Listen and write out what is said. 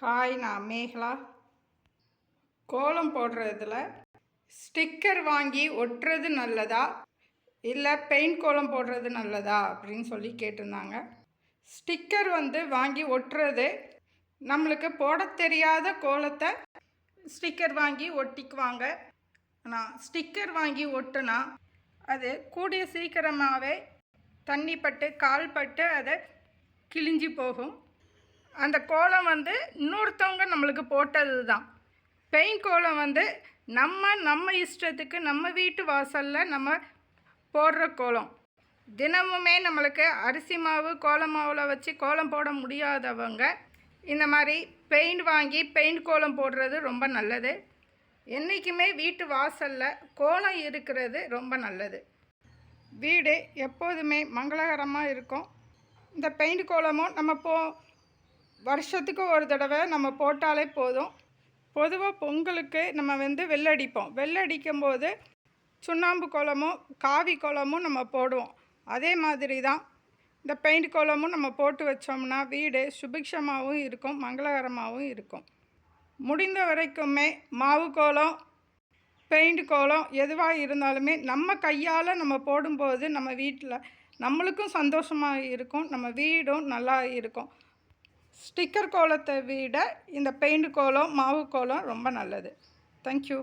Hi நான் மேகலா. கோலம் போடுறதுல ஸ்டிக்கர் வாங்கி ஒட்டுறது நல்லதா? இல்லை பெயிண்ட் கோலம் போடுறது நல்லதா? அப்படின்னு சொல்லி கேட்டிருந்தாங்க. ஸ்டிக்கர் வந்து வாங்கி ஒட்டுறது நம்மளுக்கு போட தெரியாத கோலத்தை ஸ்டிக்கர் வாங்கி ஒட்டிக்குவாங்க. ஆனால் ஸ்டிக்கர் வாங்கி ஒட்டுனா அது கூடிய சீக்கிரமாகவே தண்ணி பட்டு கால் பட்டு அதை கிழிஞ்சி போகும். அந்த கோலம் வந்து இன்னொருத்தவங்க நம்மளுக்கு போட்டது தான் பெயிண்ட் கோலம் வந்து நம்ம நம்ம இஷ்டத்துக்கு நம்ம வீட்டு வாசலில் நம்ம போடுற கோலம். தினமுமே நம்மளுக்கு அரிசி மாவு கோலம் மாவில் வச்சு கோலம் போட முடியாதவங்க இந்த மாதிரி பெயிண்ட் வாங்கி பெயிண்ட் கோலம் போடுறது ரொம்ப நல்லது. என்றைக்குமே வீட்டு வாசலில் கோலம் இருக்கிறது ரொம்ப நல்லது. வீடு எப்போதுமே மங்களகரமாக இருக்கும். இந்த பெயிண்ட் கோலமும் நம்ம போ வருஷத்துக்கு ஒரு தடவை நம்ம போட்டாலே போதும். பொதுவாக பொங்கலுக்கு நம்ம வந்து வெள்ளடிப்போம். வெள்ளடிக்கும் போது சுண்ணாம்பு குளமும் காவி குளமும் நம்ம போடுவோம். அதே மாதிரி தான் இந்த பெயிண்ட் குளமும் நம்ம போட்டு வச்சோம்னா வீடு சுபிக்ஷமாகவும் இருக்கும் மங்களகரமாகவும் இருக்கும். முடிந்த வரைக்குமே மாவு கோலம் பெயிண்ட் கோலம் எதுவாக இருந்தாலுமே நம்ம கையால் நம்ம போடும்போது நம்ம வீட்டில் நம்மளுக்கும் சந்தோஷமாக இருக்கும் நம்ம வீடும் நல்லா இருக்கும். ஸ்டிக்கர் கோலத்தை விட இந்த பெயிண்ட் கோலம் மாவு கோலம் ரொம்ப நல்லது. தேங்க்யூ